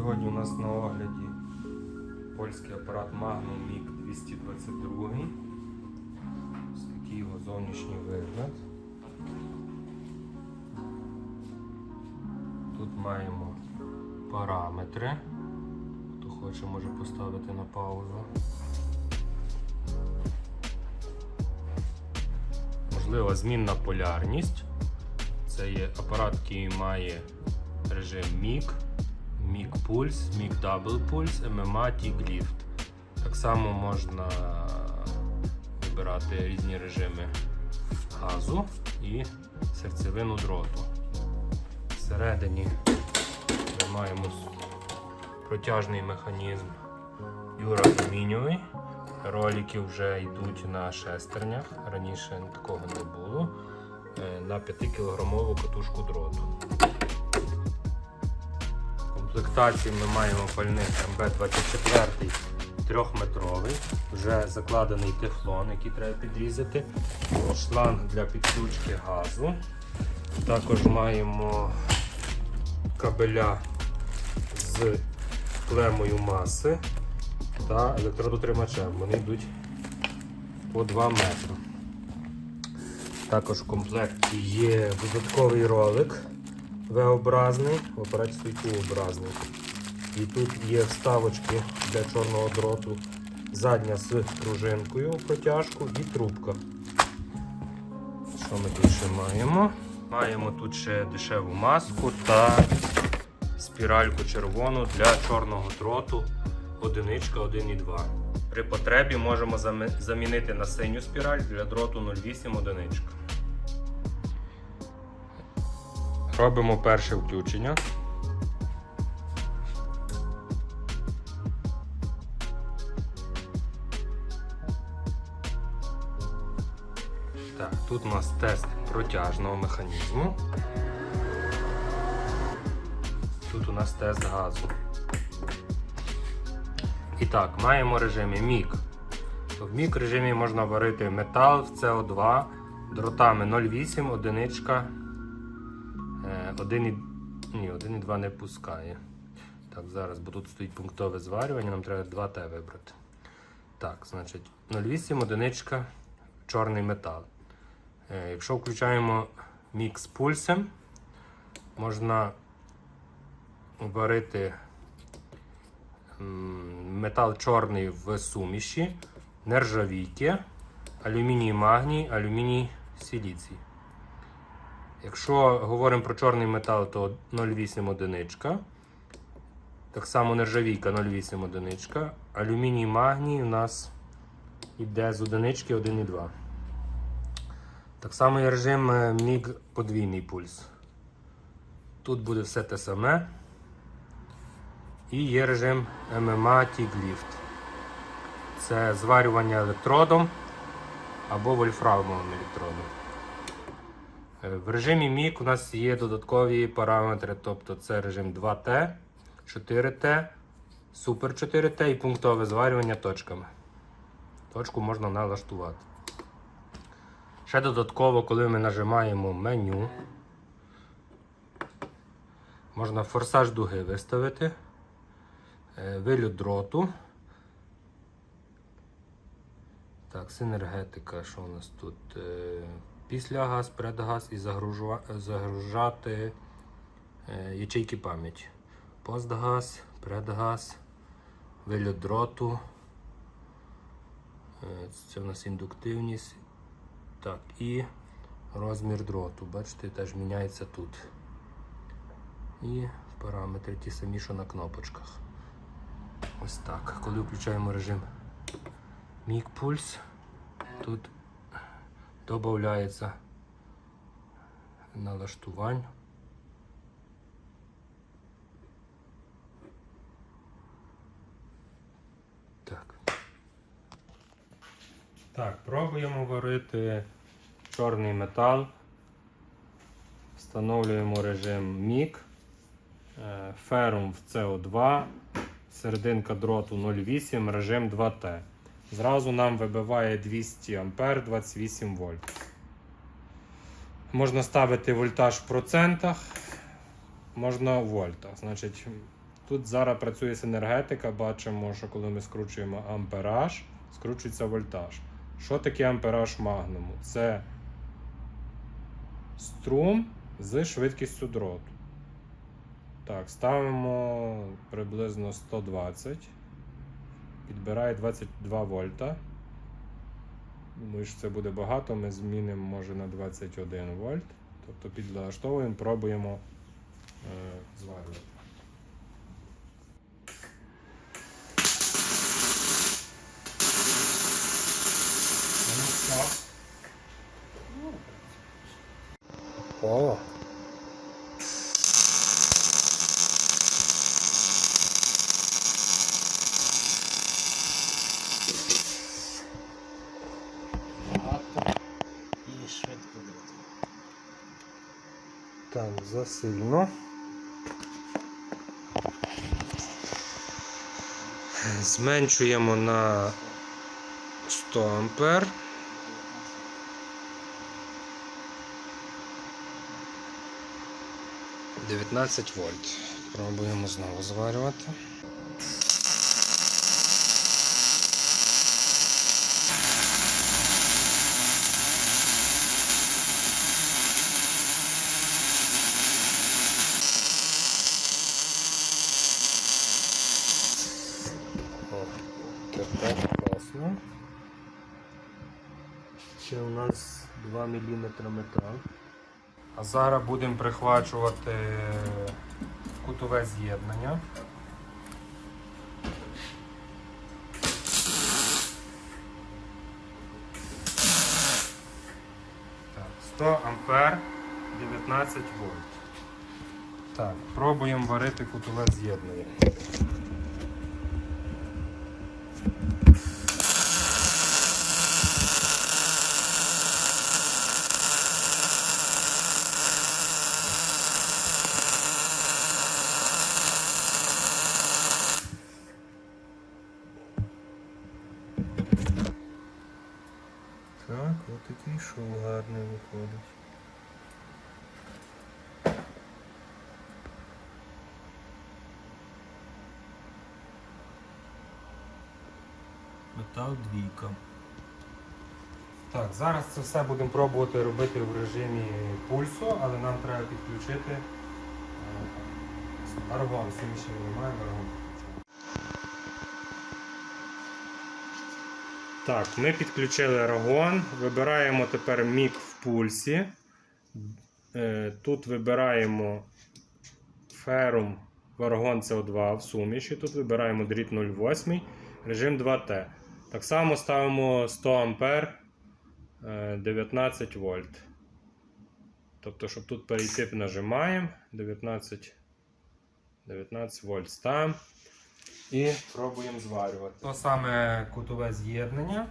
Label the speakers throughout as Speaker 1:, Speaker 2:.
Speaker 1: Сьогодні у нас на огляді польський апарат Magnum MiG 222. Ось такий його зовнішній вигляд. Тут маємо параметри. Хто хоче, може поставити на паузу. Можлива змінна полярність. Це є апарат, який має режим MIG, Pulse, MIG Double Pulse, MMA, TIG Lift. Так само можна вибирати різні режими газу і серцевину дроту. Всередині ми маємо протяжний механізм юралюмінієвий. Ролики вже йдуть на шестернях. Раніше такого не було. Е, На 5-кілограмову катушку дроту. Комплектації ми маємо пальник МБ-24 трьохметровий, вже закладений тефлон, який треба підрізати, шланг для підключки газу. Також маємо кабеля з клемою маси та електродотримачем. Вони йдуть по 2 метри. Також в комплекті є додатковий ролик V-образний, в апараті стоїть U-образний. І тут є вставочки для чорного дроту, задня з пружинкою протяжку і трубка. Що ми тут ще маємо? Маємо тут ще дешеву маску та спіральку червону для чорного дроту одиничка 1,2. При потребі можемо замінити на синю спіраль для дроту 0,8 одиничка. Робимо перше включення. Так, тут у нас тест протяжного механізму. Тут у нас тест газу. І так, маємо режимі. То В MIG режимі можна варити метал в CO2 дротами 0,8, одиничка. 1, і- ні, 1,2 не пускає. Так, зараз, бо тут стоїть пунктове зварювання, нам треба 2Т вибрати. Так, значить, 0,8, одиничка, чорний метал. Е, Якщо включаємо мікс пульсом, можна варити метал чорний в суміші, нержавійки, алюміній магній, алюміній силіцій. Якщо говоримо про чорний метал, то 0,8 одиничка. Так само нержавійка 0,8 одиничка. Алюміній магній у нас йде з одинички 1,2. Так само є режим е, MIG подвійний пульс. Тут буде все те саме. І є режим MMA TIG Lift. Це зварювання електродом або вольфрамовим електродом. Е, В режимі MIG у нас є додаткові параметри, тобто це режим 2T, 4T, Super 4T і пунктове зварювання точками. Точку можна налаштувати. Ще додатково, коли ми нажимаємо меню, можна форсаж дуги виставити, е, вилют дроту. Так, синергетика, що у нас тут? Після газ, предгаз і загружати е, ячейки пам'яті. Постгаз, предгаз, вилют дроту. Е, Це в нас індуктивність. Так, і розмір дроту. Бачите, теж міняється тут. І параметри ті самі, що на кнопочках. Ось так. Коли включаємо режим Міг пульс, тут додається налаштувань. Так. Так, пробуємо варити чорний метал. Встановлюємо режим MIG, е, ферум в CO2, серединка дроту 0,8, режим 2T. Зразу нам вибиває 200 А 28 вольт. Можна ставити вольтаж в процентах, можна в вольтах. Значить, Тут зараз працює синергетика, бачимо, що коли ми скручуємо ампераж, скручується вольтаж. Що таке ампераж магнуму? Це струм з швидкістю дроту. Так, ставимо приблизно 120. Підбирає 22 вольта. Думаю, що це буде багато. Ми змінимо може на 21 вольт. Тобто підлаштовуємо, пробуємо е, зварювати. Ну. О.
Speaker 2: Багато і швидко дроту.
Speaker 1: Так, засильно. Зменшуємо на 100 ампер. Дев'ятнадцять вольт. Пробуємо знову зварювати. О, тепер класно. Ще у нас 2 мм. А зараз будемо прихвачувати кутове з'єднання. Так, 100 ампер, 19 вольт. Так, пробуємо варити кутове з'єднання. Так, от такий шоу гарний виходить.
Speaker 2: Метал двійка.
Speaker 1: Так, зараз це все будемо пробувати робити в режимі пульсу, але нам треба підключити е, аргон. Суміші немає аргон. Так, ми підключили аргон. Вибираємо тепер мік в пульсі. Е, Тут вибираємо ферум в аргон CO2 в суміші. Тут вибираємо дріт 0,8, режим 2T. Так само ставимо 100 ампер. Е, 19 вольт. Тобто, щоб тут перейти, нажимаємо 19, 19 вольт ставимо і пробуємо зварювати. То саме кутове з'єднання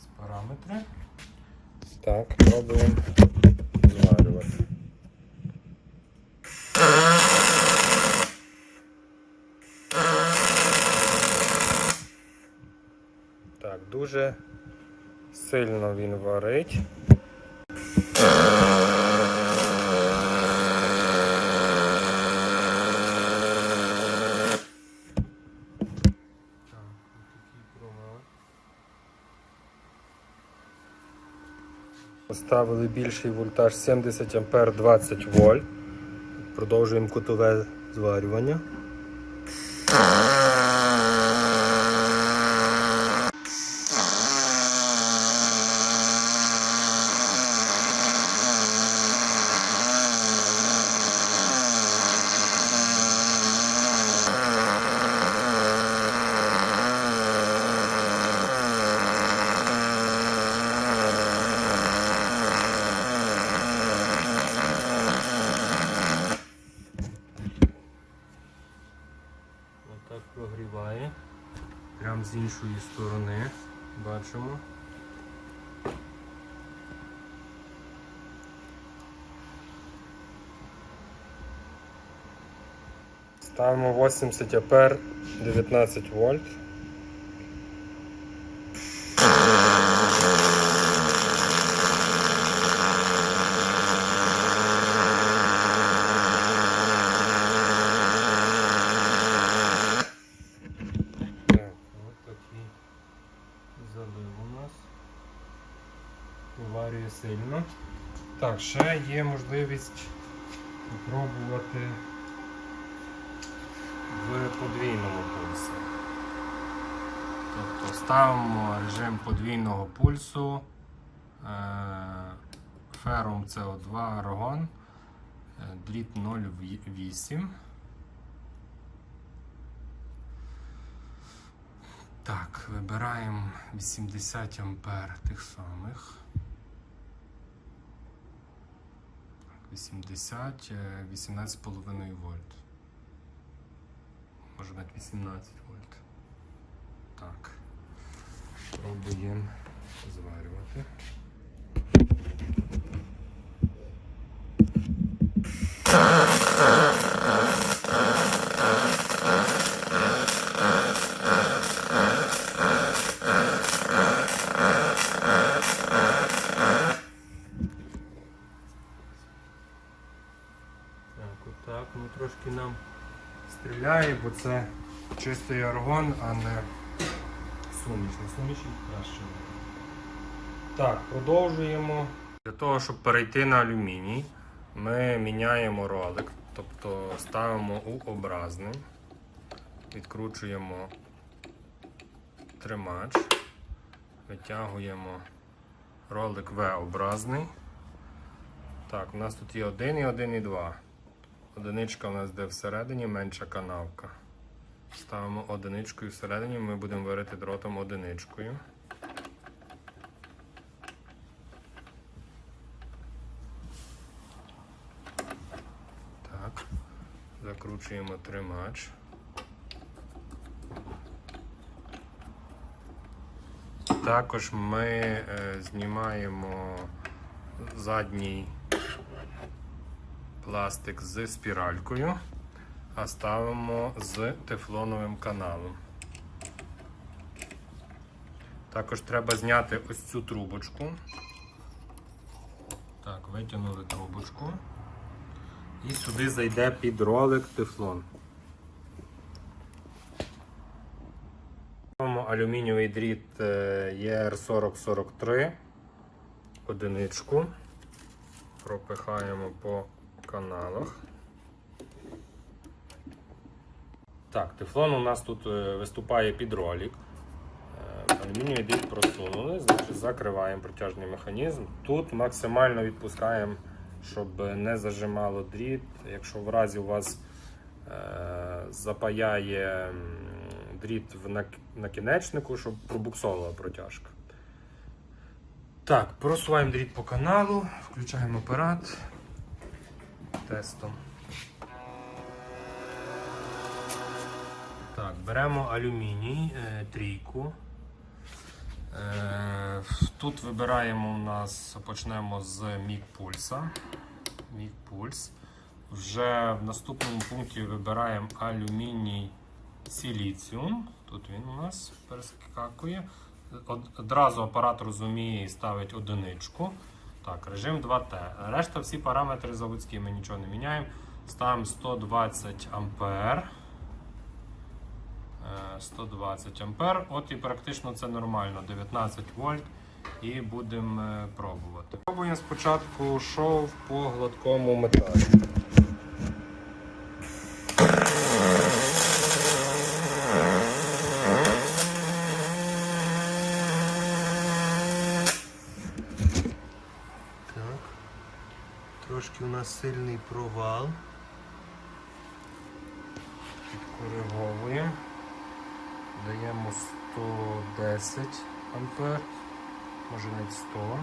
Speaker 1: з параметри. Так, пробуємо дуже сильно він варить. Поставили більший вольтаж 70 ампер 20 вольт. Продовжуємо кутове зварювання. Бачимо. Ставимо 80 ампер 19 вольт. виварює сильно. Так, ще є можливість спробувати в подвійному пульсі. Тобто ставимо режим подвійного пульсу. е, Ферум CO2 аргон, дріт 0,8. Так, вибираємо 80 ампер тих самих. 80, е, 18,5 вольт. Може бути 18 вольт. Так. Пробуємо зварювати. Так, отак, ну трошки нам стріляє, бо це чистий аргон, а не суміш. На суміші краще. Так, продовжуємо. Для того, щоб перейти на алюміній, ми міняємо ролик, тобто ставимо у образний, відкручуємо тримач, витягуємо ролик V-образний. Так, у нас тут є один і один і два. Одиничка у нас де всередині менша канавка. Ставимо одиничкою всередині, ми будемо варити дротом одиничкою. Так, закручуємо тримач. Також ми е, знімаємо задній пластик з спіралькою, а ставимо з тефлоновим каналом. Також треба зняти ось цю трубочку. Так, витягнули трубочку. І сюди зайде під ролик тефлон. Алюмінієвий дріт е, ER4043, одиничку. Пропихаємо по каналах. Так, тефлон у нас тут е, виступає під ролик. Е, Алюмінієвий просунули, значить закриваємо протяжний механізм. Тут максимально відпускаємо, щоб не зажимало дріт. Якщо в разі у вас е, запаяє дріт в нак- накінечнику, щоб пробуксовувала протяжка. Так, просуваємо дріт по каналу, включаємо апарат тестом. Так, беремо алюміній, е, трійку. Е, тут вибираємо у нас, почнемо з мік пульса. Вже в наступному пункті вибираємо алюміній силіціум. Тут він у нас перескакує. Од- Одразу апарат розуміє і ставить одиничку. Так, режим 2Т. Решта всі параметри заводські ми нічого не міняємо. Ставимо 120 ампер. Е, 120 ампер. От і практично це нормально. 19 вольт. І будемо е, пробувати. Пробуємо спочатку шов по гладкому металі. Так. Трошки у нас сильний провал. Підкориговуємо. Даємо 110 ампер, може навіть 100.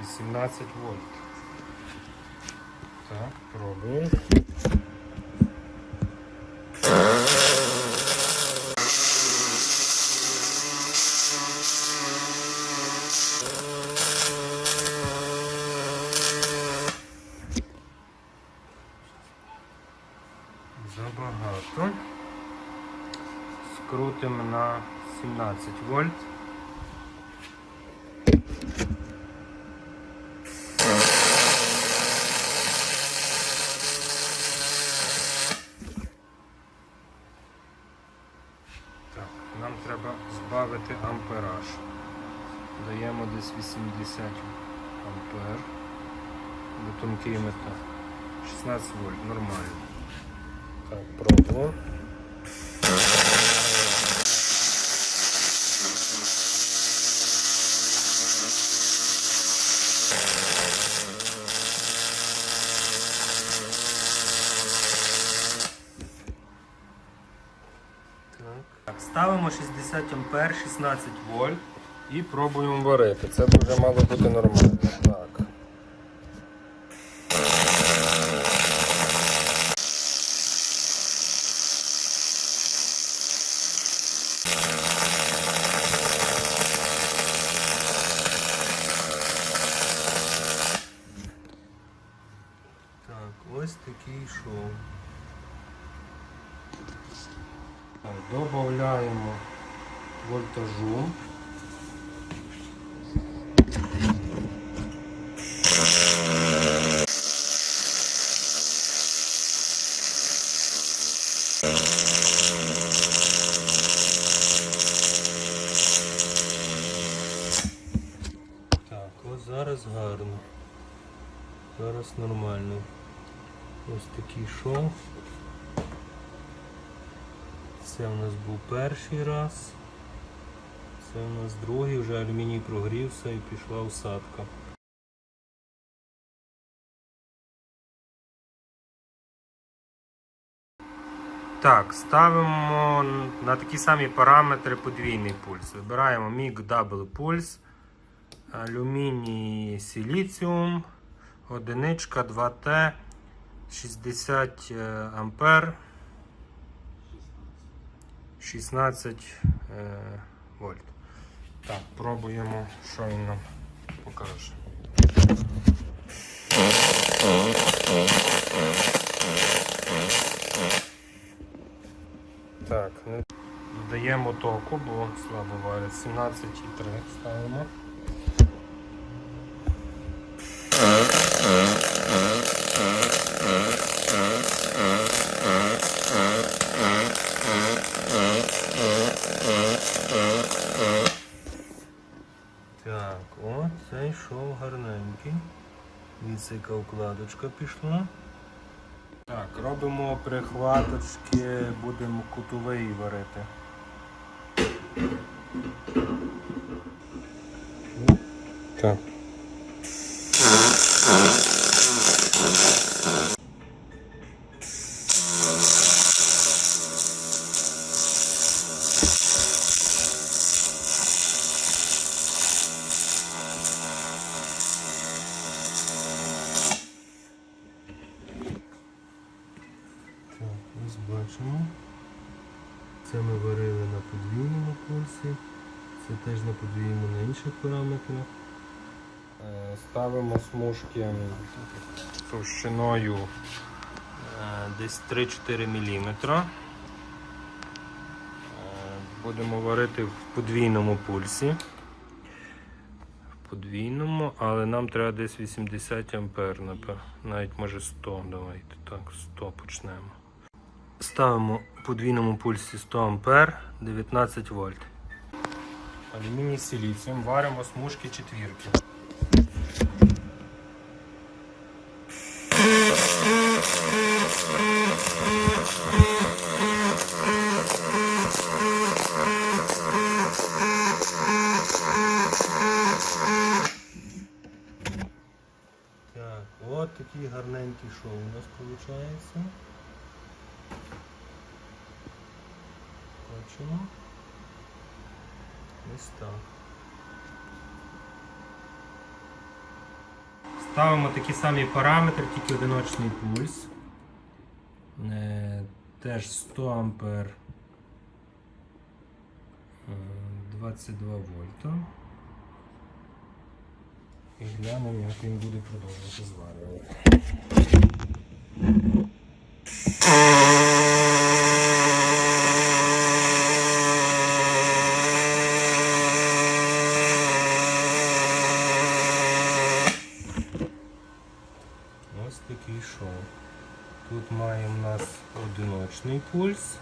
Speaker 1: 18 вольт. Так, пробуємо. Забагато. Скрутимо на 17 вольт. Так, нам треба збавити ампераж. Даємо десь 80 ампер. Бо тонкий метал. 16 вольт, нормально. Так, пробуємо. Ставимо 60 ампер, 16 вольт і пробуємо варити. Це дуже мало бути нормально. Так. Так, ось такий шов. Так, Додаємо вольтажу. Так, ось зараз гарно. Зараз нормально. Ось такий шов. Це у нас був перший раз. Це у нас другий, вже алюміній прогрівся і пішла усадка. Так, ставимо на такі самі параметри подвійний пульс. Вибираємо MIG Double Pulse, алюміній силіціум, одиничка 2Т, 60 е, ампер. 16 е, вольт. Так, пробуємо, що він нам покаже. Так, додаємо току, бо слабо варить. 17,3 ставимо. Так, о, цей шов гарненький. Дивіться, яка пішла. Так, робимо прихваточки, будемо кутовий варити. Так, товщиною е, десь 3-4 мм. Будемо варити в подвійному пульсі. В подвійному, але нам треба десь 80 ампер, навіть може 100. Давайте так, 100 почнемо. Ставимо в подвійному пульсі 100 ампер, 19 вольт. Алюміній силіцієм, варимо смужки четвірки. Так, от такий гарненький шоу у нас виходить. Бачимо. Ось. Ставимо такі самі параметри, тільки одиночний пульс. Е, теж 100 ампер. е, 22 вольта. І глянемо, як він буде продовжувати зварювати. який йшов. Тут маємо у нас одиночний пульс,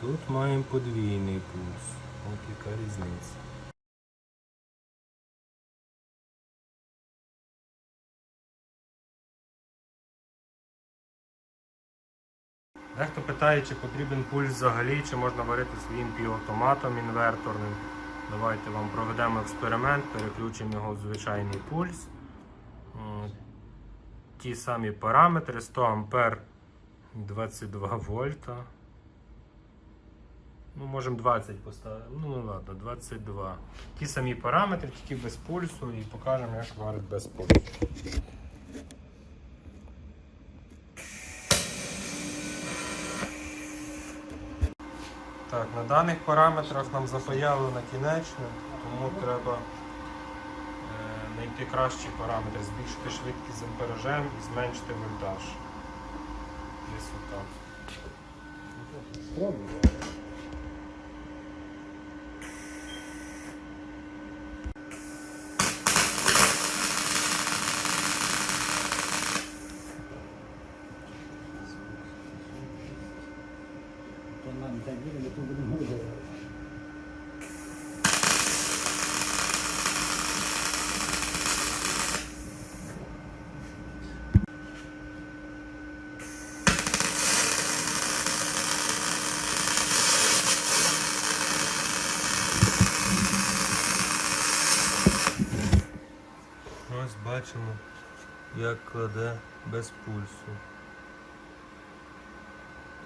Speaker 1: тут маємо подвійний пульс. От яка різниця. Дехто питає, чи потрібен пульс взагалі, чи можна варити своїм півавтоматом інверторним. Давайте вам проведемо експеримент, переключимо його в звичайний пульс. Ті самі параметри 100 ампер 22 вольта. Ну, можемо 20 поставити. Ну, ну ладно, 22. Ті самі параметри, тільки без пульсу, і покажемо, як варить без пульсу. Так, на даних параметрах нам запаяло на кінечне, тому треба знайти кращі параметри, збільшити швидкість з амперажем і зменшити вольтаж. Десь отак.
Speaker 2: То нам так буде, ми тут будемо говорити.
Speaker 1: Ось бачимо, як кладе без пульсу.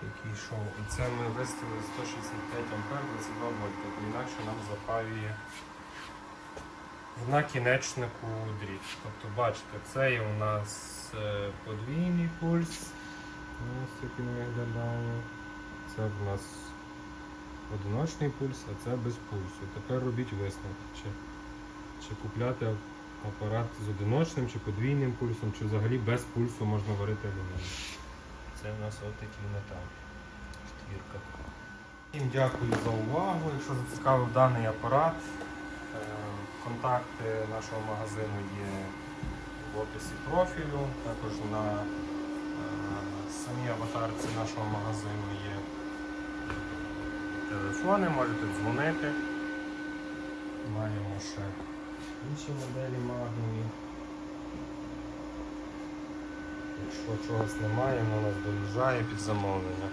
Speaker 1: Такий шоу. І це ми виставили 165 ампер 22 вольта, бо інакше нам запаює в накінечнику дріт. Тобто бачите, це у нас е, подвійний пульс. Ось як він виглядає. Це в нас одиночний пульс, а це без пульсу. Тепер робіть висновок. Чи, чи купляти апарат з одиночним чи подвійним пульсом, чи взагалі без пульсу можна варити алюміній. Це у нас отакий метал. Штвірка. Всім дякую за увагу. Якщо зацікавив даний апарат, е, контакти нашого магазину є в описі профілю. Також на е, самій аватарці нашого магазину є телефони, можете дзвонити. Маємо ще інші моделі магнії. Якщо чогось немає, воно нас доїжджає під замовлення.